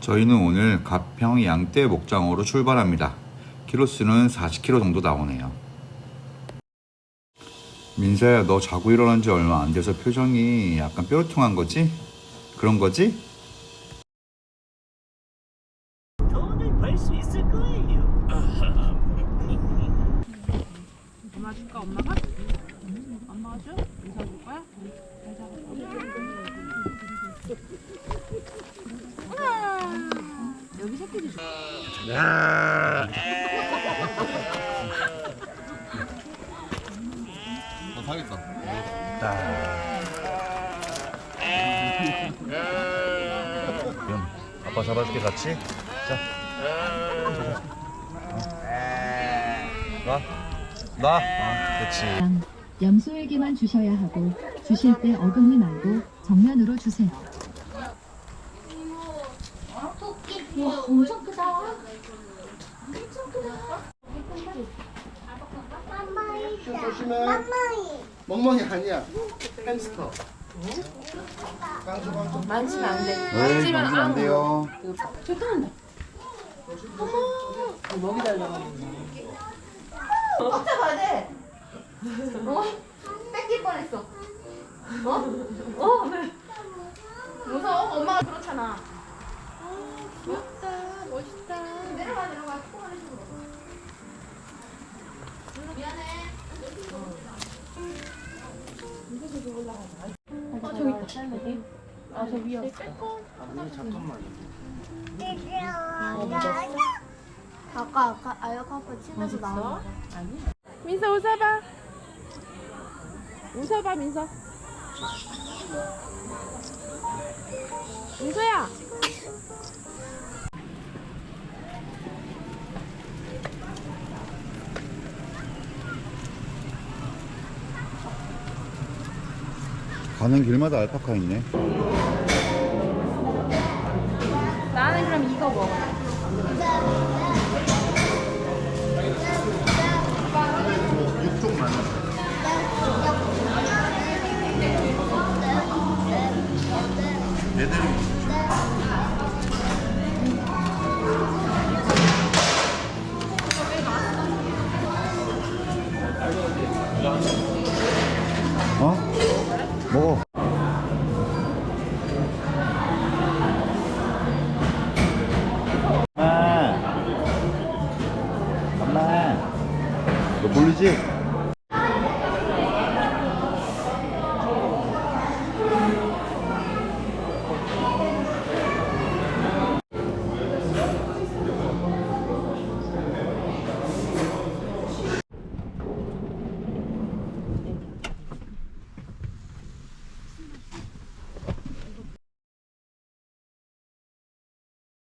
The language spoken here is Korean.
저희는 오늘 가평 양떼 목장으로 출발합니다. 키로수는 40km 정도 나오네요. 민서야, 너 자고 일어난 지 얼마 안 돼서 표정이 약간 뾰루퉁한 거지? 그런 거지? 돈을 벌 수 있을 거예요. 엄마 줄까 엄마가? 엄마가 줘? 인사 줄 거야? 너 사겠다. 아빠 잡아줄게 같이. 자. 놔. 놔. 어, 그렇지. 염소에게만 주셔야 하고 주실 때 어금니 말고 정면으로 주세요. 와 엄청 크다. 엄청 크다. 조심해. 멍멍이 아니야. 햄스터. 깡주 깡주. 만지면 안 돼. 왜 만지면 안 돼요? 먹이 달라고. 쫓아가야 돼. 어? 뺏길 뻔했어. 어? 어? 왜? 무서워. 엄마가 그렇잖아. 아 저기 있다. 아저 위에 없어. 아까 아까 아까 아빠 침에서 나온 민서 웃어봐. 웃어봐 민서. 가는 길마다 알파카 있네. 나는 그럼 이거 먹어. 얘들이 먹어. 엄마. 엄마. 너 모르지?